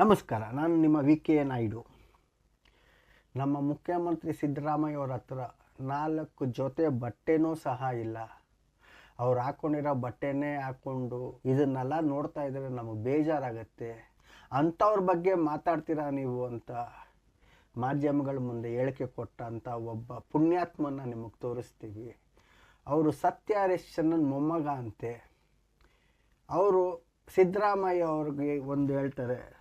ನಮಸ್ಕಾರ, ನಾನು ನಿಮ್ಮ ವಿ ಕೆ ನಾಯ್ಡು. ನಮ್ಮ ಮುಖ್ಯಮಂತ್ರಿ ಸಿದ್ದರಾಮಯ್ಯ ಅವ್ರ ಹತ್ರ ನಾಲ್ಕು ಜೊತೆ ಬಟ್ಟೆನೂ ಸಹ ಇಲ್ಲ. ಅವ್ರು ಹಾಕ್ಕೊಂಡಿರೋ ಬಟ್ಟೆನೇ ಹಾಕ್ಕೊಂಡು ಇದನ್ನೆಲ್ಲ ನೋಡ್ತಾ ಇದ್ದರೆ ನಮಗೆ ಬೇಜಾರಾಗತ್ತೆ. ಅಂಥವ್ರ ಬಗ್ಗೆ ಮಾತಾಡ್ತೀರಾ ನೀವು ಅಂತ ಮಾಧ್ಯಮಗಳ ಮುಂದೆ ಹೇಳಿಕೆ ಕೊಟ್ಟಂಥ ಒಬ್ಬ ಪುಣ್ಯಾತ್ಮನ ನಿಮಗೆ ತೋರಿಸ್ತೀವಿ. ಅವರು ಸತ್ಯ ಮೊಮ್ಮಗ ಅಂತೆ. ಅವರು ಸಿದ್ದರಾಮಯ್ಯ ಅವ್ರಿಗೆ ಒಂದು ಹೇಳ್ತಾರೆ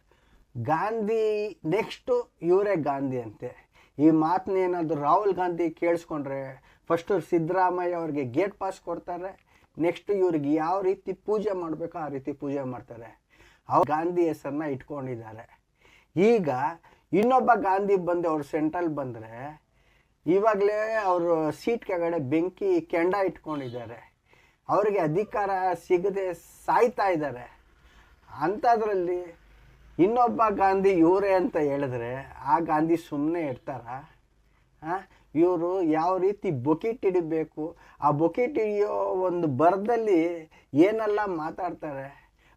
ಗಾಂಧಿ, ನೆಕ್ಸ್ಟು ಇವರೇ ಗಾಂಧಿ ಅಂತೆ. ಈ ಮಾತನ್ನೇನಾದರೂ ರಾಹುಲ್ ಗಾಂಧಿ ಕೇಳಿಸ್ಕೊಂಡ್ರೆ ಫಸ್ಟು ಸಿದ್ದರಾಮಯ್ಯ ಅವ್ರಿಗೆ ಗೇಟ್ ಪಾಸ್ ಕೊಡ್ತಾರೆ ನೆಕ್ಸ್ಟ್ ಇವ್ರಿಗೆ ಯಾವ ರೀತಿ ಪೂಜೆ ಮಾಡಬೇಕೋ ಆ ರೀತಿ ಪೂಜೆ ಮಾಡ್ತಾರೆ. ಅವ್ರು ಗಾಂಧಿ ಹೆಸರನ್ನ ಇಟ್ಕೊಂಡಿದ್ದಾರೆ. ಈಗ ಇನ್ನೊಬ್ಬ ಗಾಂಧಿ ಬಂದೆ ಅವ್ರು ಸೆಂಟ್ರಲ್ ಬಂದರೆ, ಇವಾಗಲೇ ಅವರು ಸೀಟ್ ಕೆಳಗಡೆ ಬೆಂಕಿ, ಕೆಂಡ ಇಟ್ಕೊಂಡಿದ್ದಾರೆ. ಅವರಿಗೆ ಅಧಿಕಾರ ಸಿಗದೆ ಸಾಯ್ತಾ ಇದ್ದಾರೆ. ಅಂಥದ್ರಲ್ಲಿ ಇನ್ನೊಬ್ಬ ಗಾಂಧಿ ಇವರೇ ಅಂತ ಹೇಳಿದ್ರೆ ಆ ಗಾಂಧಿ ಸುಮ್ಮನೆ ಇರ್ತಾರ ಇವರು ಯಾವ ರೀತಿ ಬೊಕಿಟ್ ಹಿಡಿಬೇಕು? ಆ ಬೊಕಿಟ್ ಹಿಡಿಯೋ ಒಂದು ಬರದಲ್ಲಿ ಏನೆಲ್ಲ ಮಾತಾಡ್ತಾರೆ?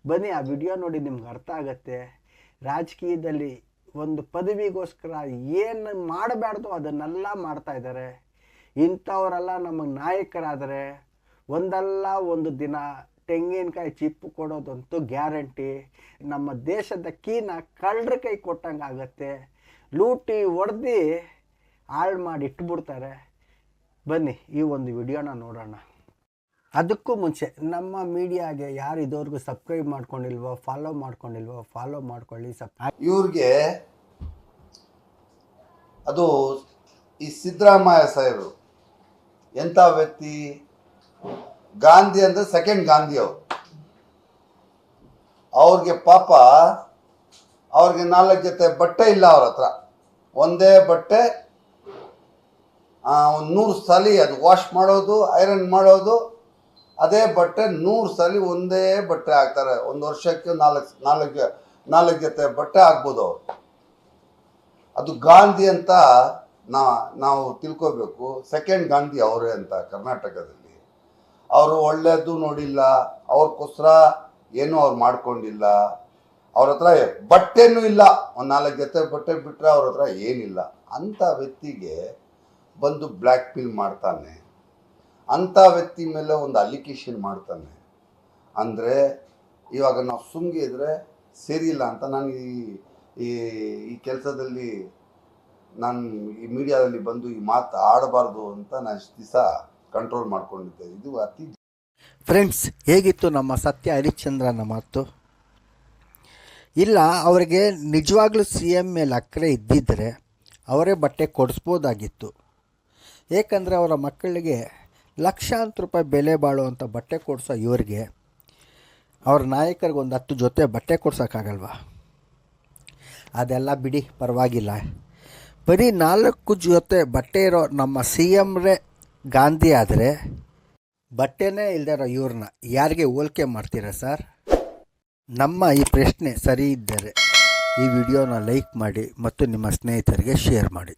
ಬನ್ನಿ, ಆ ವಿಡಿಯೋ ನೋಡಿ ನಿಮ್ಗೆ ಅರ್ಥ ಆಗತ್ತೆ. ರಾಜಕೀಯದಲ್ಲಿ ಒಂದು ಪದವಿಗೋಸ್ಕರ ಏನು ಮಾಡಬಾರ್ದು ಅದನ್ನೆಲ್ಲ ಮಾಡ್ತಾ ಇದ್ದಾರೆ. ಇಂಥವರೆಲ್ಲ ನಮಗೆ ನಾಯಕರಾದರೆ ಒಂದಲ್ಲ ಒಂದು ದಿನ ತೆಂಗಿನಕಾಯಿ ಚಿಪ್ಪು ಕೊಡೋದಂತೂ ಗ್ಯಾರಂಟಿ. ನಮ್ಮ ದೇಶದ ಕೀನ ಕಳ್ಳರ ಕೈ ಕೊಟ್ಟಂಗೆ ಆಗತ್ತೆ. ಲೂಟಿ ಹೊಡೆದು ಹಾಳು ಮಾಡಿ ಇಟ್ಬಿಡ್ತಾರೆ. ಬನ್ನಿ, ಈ ಒಂದು ವಿಡಿಯೋನ ನೋಡೋಣ. ಅದಕ್ಕೂ ಮುಂಚೆ, ನಮ್ಮ ಮೀಡಿಯಾಗೆ ಯಾರು ಇದುವರೆಗೂ ಸಬ್ಸ್ಕ್ರೈಬ್ ಮಾಡ್ಕೊಂಡಿಲ್ವೋ ಫಾಲೋ ಮಾಡ್ಕೊಂಡಿಲ್ವೋ ಫಾಲೋ ಮಾಡ್ಕೊಳ್ಳಿ ಸಬ್ ಇವ್ರಿಗೆ ಅದು ಈ ಸಿದ್ದರಾಮಯ್ಯ ಸಾಹೇಬರು, ಎಂಥ ವ್ಯಕ್ತಿ? ಗಾಂಧಿ ಅಂದ್ರೆ ಸೆಕೆಂಡ್ ಗಾಂಧಿ ಅವರು. ಅವ್ರಿಗೆ ಪಾಪ, ಅವ್ರಿಗೆ ನಾಲ್ಕು ಜೊತೆ ಬಟ್ಟೆ ಇಲ್ಲ ಅವ್ರ ಹತ್ರ. ಒಂದೇ ಬಟ್ಟೆ ಒಂದು ನೂರು ಸಲ ಅದು ವಾಶ್ ಮಾಡೋದು ಐರನ್ ಮಾಡೋದು, ಅದೇ ಬಟ್ಟೆ ನೂರು ಸಲ ಒಂದೇ ಬಟ್ಟೆ ಹಾಕ್ತಾರೆ. ಒಂದು ವರ್ಷಕ್ಕೆ ನಾಲ್ಕು ನಾಲ್ಕು ನಾಲ್ಕು ಜೊತೆ ಬಟ್ಟೆ ಹಾಕ್ಬೋದು ಅವರು. ಅದು ಗಾಂಧಿ ಅಂತ ನಾ, ನಾವು ತಿಳ್ಕೋಬೇಕು. ಸೆಕೆಂಡ್ ಗಾಂಧಿ ಅವರೇ ಅಂತ ಕರ್ನಾಟಕದಲ್ಲಿ. ಅವರು ಒಳ್ಳೆಯದು ನೋಡಿಲ್ಲ ಅವ್ರಕ್ಕೋಸ್ಕರ ಏನೂ ಅವ್ರು ಮಾಡ್ಕೊಂಡಿಲ್ಲ, ಅವ್ರ ಹತ್ರ ಬಟ್ಟೆನೂ ಇಲ್ಲ. ಒಂದು ನಾಲ್ಕು ಜೊತೆ ಬಟ್ಟೆ ಬಿಟ್ಟರೆ ಅವ್ರ ಹತ್ರ ಏನಿಲ್ಲ. ಅಂಥ ವ್ಯಕ್ತಿಗೆ ಬಂದು ಬ್ಲ್ಯಾಕ್ ಮೇಲ್ ಮಾಡ್ತಾನೆ. ಅಂಥ ವ್ಯಕ್ತಿ ಮೇಲೆ ಒಂದು ಅಲಿಕೇಶನ್ ಮಾಡ್ತಾನೆ. ಅಂದರೆ ಇವಾಗ ನಾವು ಸುಮ್ಗೆ ಸೇರಿಲ್ಲ ಅಂತ ನಾನು ಈ ಈ ಈ ಕೆಲಸದಲ್ಲಿ ನಾನು ಈ ಮೀಡಿಯಾದಲ್ಲಿ ಬಂದು ಈ ಮಾತು ಆಡಬಾರ್ದು ಅಂತ ನಾನು ಇಷ್ಟು ದಿವಸ ಕಂಟ್ರೋಲ್ ಮಾಡ್ಕೊಂಡಿದ್ದೆ. ಇದು ಅತಿ ಫ್ರೆಂಡ್ಸ್ ಹೇಗಿತ್ತು ನಮ್ಮ ಸತ್ಯ ಹರಿಶ್ಚಂದ್ರನ ಮಾತು? ಇಲ್ಲ, ಅವರಿಗೆ ನಿಜವಾಗ್ಲೂ ಸಿ ಎಂ ಮೇಲೆ ಅಕ್ಕರೆ ಇದ್ದಿದ್ದರೆ ಅವರೇ ಬಟ್ಟೆ ಕೊಡಿಸ್ಬೋದಾಗಿತ್ತು. ಏಕೆಂದರೆ ಅವರ ಮಕ್ಕಳಿಗೆ ಲಕ್ಷಾಂತರ ರೂಪಾಯಿ ಬೆಲೆ ಬಾಳುವಂಥ ಬಟ್ಟೆ ಕೊಡಿಸೋ ಇವ್ರಿಗೆ ಅವ್ರ ನಾಯಕರಿಗೆ ಒಂದು ಹತ್ತು ಜೊತೆ ಬಟ್ಟೆ ಕೊಡ್ಸೋಕ್ಕಾಗಲ್ವ? ಅದೆಲ್ಲ ಬಿಡಿ, ಪರವಾಗಿಲ್ಲ. ಬರೀ ನಾಲ್ಕು ಜೊತೆ ಬಟ್ಟೆ ಇರೋ ನಮ್ಮ ಸಿ ಎಮ್ರೇ ಗಾಂಧಿ ಆದರೆ ಬಟ್ಟೆನೇ ಇರೋ ಇವ್ರನ್ನ ಯಾರಿಗೆ ಹೋಲಿಕೆ ಮಾಡ್ತೀರಾ ಸರ್? ನಮ್ಮ ಈ ಪ್ರಶ್ನೆ ಸರಿ ಇದ್ದರೆ ಈ ವಿಡಿಯೋನ ಲೈಕ್ ಮಾಡಿ ಮತ್ತು ನಿಮ್ಮ ಸ್ನೇಹಿತರಿಗೆ ಶೇರ್ ಮಾಡಿ.